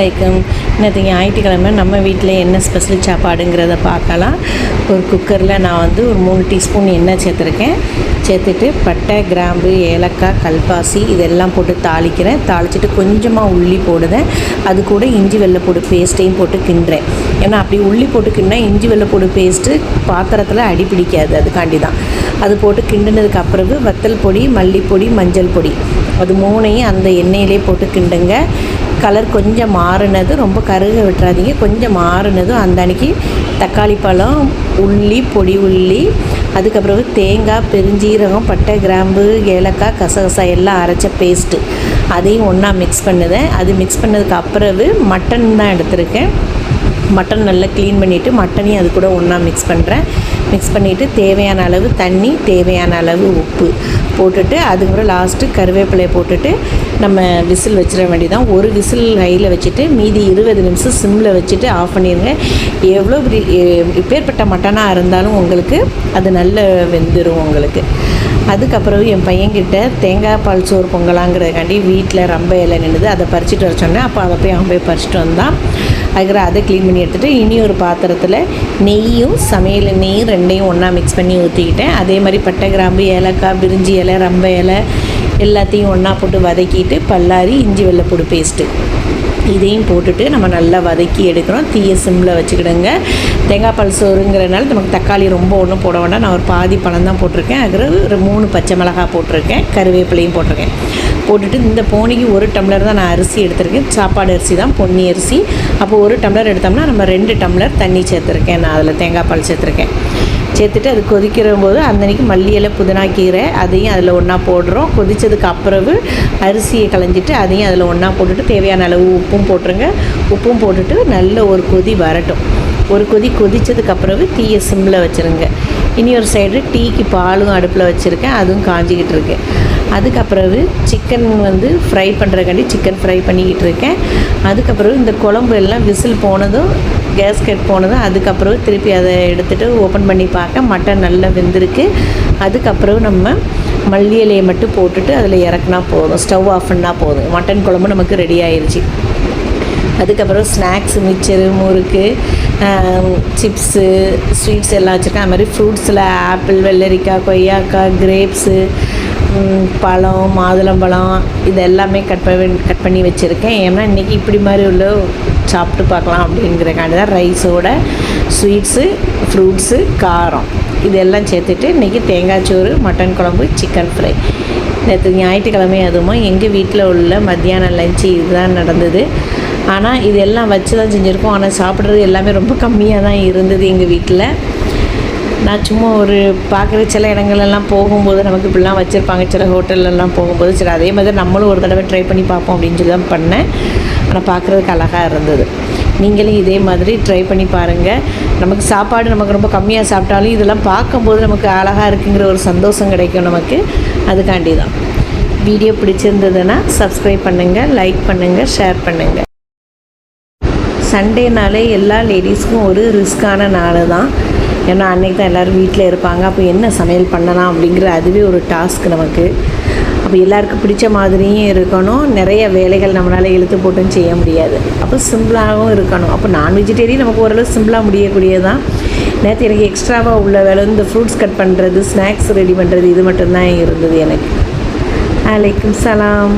அஸ்ஸலாமு அலைக்கும். ஞாயிற்றுக்கிழமை நம்ம வீட்டில் என்ன ஸ்பெஷல் சாப்பாடுங்கிறத பார்க்கலாம். ஒரு குக்கரில் நான் வந்து ஒரு மூணு டீஸ்பூன் எண்ணெய் சேர்த்துருக்கேன். சேர்த்துட்டு பட்டை கிராம்பு ஏலக்காய் கல்பாசி இதெல்லாம் போட்டு தாளிக்கிறேன். தாளிச்சிட்டு கொஞ்சமாக உள்ளி போடுதேன் அது கூட இஞ்சி வெள்ளைப்பூடு பேஸ்ட்டையும் போட்டு கிண்டுறேன். ஏன்னா அப்படி உள்ளி போட்டு கிண்டினா இஞ்சி வெள்ளைப்பூடு பேஸ்ட்டு பாத்திரத்தில் அடி பிடிக்காது. அதுக்காண்டி தான் அது போட்டு கிண்டினதுக்கு அப்புறம் வத்தல் பொடி மல்லிப்பொடி மஞ்சள் பொடி. அது மூணையும் அந்த எண்ணெயிலே போட்டு கிண்டுங்க. கலர் கொஞ்சம் மாறினது ரொம்ப கருக விட்டுறாதீங்க. கொஞ்சம் மாறினதும் அந்த அன்னைக்கு தக்காளி பழம் உள்ளி பொடி உள்ளி அதுக்கப்புறம் தேங்காய் பெருஞ்சீரகம் பட்டை கிராம்பு ஏலக்காய் கசகசா எல்லாம் அரைச்ச பேஸ்ட்டு அதையும் ஒன்றா மிக்ஸ் பண்ணுதேன். அது மிக்ஸ் பண்ணதுக்கு அப்புறவு மட்டன் தான் எடுத்திருக்கேன். மட்டன் நல்லா க்ளீன் பண்ணிவிட்டு மட்டனையும் அது கூட ஒன்றா மிக்ஸ் பண்ணுறேன் மிக்ஸ் பண்ணிவிட்டு தேவையான அளவு தண்ணி தேவையான அளவு உப்பு போட்டுட்டு அதுக்கப்புறம் லாஸ்ட்டு கருவேப்பிலையை போட்டுட்டு நம்ம விசில் வச்சிட வேண்டியதான் ஒரு விசில் ஹையில் வச்சுட்டு மீதி இருபது நிமிஷம் சிம்மில் வச்சுட்டு ஆஃப் பண்ணிடுங்க எவ்வளோ இப்பேற்பட்ட மட்டனாக இருந்தாலும் உங்களுக்கு அது நல்ல வெந்துடும் உங்களுக்கு. அதுக்கப்புறம் என் பையன்கிட்ட தேங்காய் பால் சோறு பொங்கலாங்கிறதுக்காண்டி வீட்டில் ரொம்ப இலை நின்றுது அதை பறிச்சுட்டு வர சொன்னேன். அப்போ அதை போய் அவன் போய் பறிச்சுட்டு வந்தான். அதுக்கப்புறம் அதை க்ளீன் பண்ணி எடுத்துகிட்டு இனி ஒரு பாத்திரத்தில் நெய்யும் சமையல் நெய் ரெண்டையும் ஒன்றா மிக்ஸ் பண்ணி ஊற்றிக்கிட்டேன் அதே மாதிரி பட்டை கிராம்பு ஏலக்காய் பிரிஞ்சி இலை ரம்ப இலை எல்லாத்தையும் ஒன்றா போட்டு வதக்கிட்டு பல்லாரி இஞ்சி வெள்ளைப்பூடு பேஸ்ட்டு இதையும் போட்டுட்டு நம்ம நல்லா வதக்கி எடுக்கிறோம். தீய சிம்மில் வச்சுக்கிடுங்க. தேங்காய் பால் சோறுங்கிறனால நமக்கு தக்காளி ரொம்ப ஒன்றும் போட வேண்டாம். நான் ஒரு பாதி பழம் தான் போட்டிருக்கேன். அதுக்கு ஒரு மூணு பச்சை மிளகாய் போட்டிருக்கேன். கருவேப்பிலையும் போட்டிருக்கேன். போட்டுட்டு இந்த போனிக்கு ஒரு டம்ளர் தான் நான் அரிசி எடுத்திருக்கேன். சாப்பாடு அரிசி தான் பொன்னி அரிசி. அப்போ ஒரு டம்ளர் எடுத்தோம்னா நம்ம ரெண்டு டம்ளர் தண்ணி சேர்த்துருக்கேன். நான் அதில் தேங்காய் பால் சேர்த்துருக்கேன். சேர்த்துட்டு அது கொதிக்கிற போது அந்தன்னைக்கு மல்லியலை புதினா கீரை அதையும் அதில் ஒன்றா போடுறோம். கொதித்ததுக்கு அப்புறவு அரிசியை களைஞ்சிட்டு அதையும் அதில் ஒன்றா போட்டுட்டு தேவையான அளவு உப்பும் போட்டுருங்க. உப்பும் போட்டுட்டு நல்ல ஒரு கொதி வரட்டும். ஒரு கொதி கொதித்ததுக்கு அப்புறவு தீயை சிம்மில் வச்சுருங்க. இனி ஒரு சைடு டீக்கு பாலும் அடுப்பில் வச்சுருக்கேன். அதுவும் காஞ்சிக்கிட்டு இருக்கு. அதுக்கப்புறவு சிக்கன் வந்து ஃப்ரை பண்ணுறக்காண்டி சிக்கன் ஃப்ரை பண்ணிக்கிட்டு இருக்கேன். அதுக்கப்புறம் இந்த குழம்பு எல்லாம் விசில் போனதும் கேஸ்கெட் போனதும் அதுக்கப்புறம் திருப்பி அதை எடுத்துகிட்டு ஓப்பன் பண்ணி பார்க்க மட்டன் நல்லா வெந்திருக்கு. அதுக்கப்புறம் நம்ம மல்லி இலையை மட்டும் போட்டுட்டு அதில் இறக்குனா போதும். ஸ்டவ் ஆஃப் பண்ணால் போதும். மட்டன் குழம்பு நமக்கு ரெடி ஆயிடுச்சு அதுக்கப்புறம் ஸ்நாக்ஸ் மிச்சரு முறுக்கு சிப்ஸு ஸ்வீட்ஸ் எல்லாம் வச்சுருக்கேன். அது மாதிரி ஃப்ரூட்ஸில் ஆப்பிள் வெள்ளரிக்காய் கொய்யாக்காய் கிரேப்ஸு பழம் மாதுளம்பழம் இது எல்லாமே கட் பண்ணி கட் பண்ணி வச்சுருக்கேன். ஏன்னா இன்றைக்கி இப்படி மாதிரி உள்ள சாப்பிட்டு பார்க்கலாம் அப்படிங்கிறக்காண்டி தான் ரைஸோட ஸ்வீட்ஸு ஃப்ரூட்ஸு காரம். இதெல்லாம் சேர்த்துட்டு இன்றைக்கி தேங்காய் சோறு மட்டன் குழம்பு சிக்கன் ஃப்ரை நேற்று ஞாயிற்றுக்கிழமை அதுவும் எங்கள் வீட்டில் உள்ள மத்தியானம் லஞ்சு இதுதான் நடந்தது. ஆனால் இது எல்லாம் வச்சு தான் செஞ்சுருக்கோம். ஆனால் சாப்பிட்றது எல்லாமே ரொம்ப கம்மியாக தான் இருந்தது எங்கள் வீட்டில் நான் சும்மா ஒரு பார்க்குற சில இடங்கள்லாம் போகும்போது நமக்கு இப்படிலாம் வச்சுருப்பாங்க. சில ஹோட்டல்லலாம் போகும்போது சரி அதே மாதிரி நம்மளும் ஒரு தடவை ட்ரை பண்ணி பார்ப்போம் அப்படின்னு சொல்லி தான் பண்ணேன். ஆனால் பார்க்குறதுக்கு அழகாக இருந்தது. நீங்களும் இதே மாதிரி ட்ரை பண்ணி பாருங்கள் நமக்கு சாப்பாடு நமக்கு ரொம்ப கம்மியாக சாப்பிட்டாலும் இதெல்லாம் பார்க்கும்போது நமக்கு அழகாக இருக்குங்கிற ஒரு சந்தோஷம் கிடைக்கும் நமக்கு. அதுக்காண்டி தான் வீடியோ பிடிச்சிருந்ததுன்னா சப்ஸ்கிரைப் பண்ணுங்கள் லைக் பண்ணுங்கள் ஷேர் பண்ணுங்கள் சண்டேனாலே எல்லா லேடிஸ்க்கும் ஒரு ரிஸ்க்கான நாள் தான் ஏன்னா அன்றைக்கி தான் எல்லோரும் வீட்டில் இருப்பாங்க. அப்போ என்ன சமையல் பண்ணலாம் அப்படிங்கிற அதுவே ஒரு டாஸ்க் நமக்கு. அப்போ எல்லாருக்கும் பிடிச்ச மாதிரியும் இருக்கணும். நிறைய வேலைகள் நம்மளால் இழுத்து போட்டும் செய்ய முடியாது. அப்போ சிம்பிளாகவும் இருக்கணும். அப்போ நான் வெஜிடேரியன் நமக்கு ஓரளவு சிம்பிளாக முடியக்கூடியதான் நேற்று எனக்கு எக்ஸ்ட்ராவாக உள்ள வேலை இந்த ஃப்ரூட்ஸ் கட் பண்ணுறது ஸ்நாக்ஸ் ரெடி பண்ணுறது இது மட்டும்தான் இருந்தது எனக்கு. அலைக்கும் சலாம்.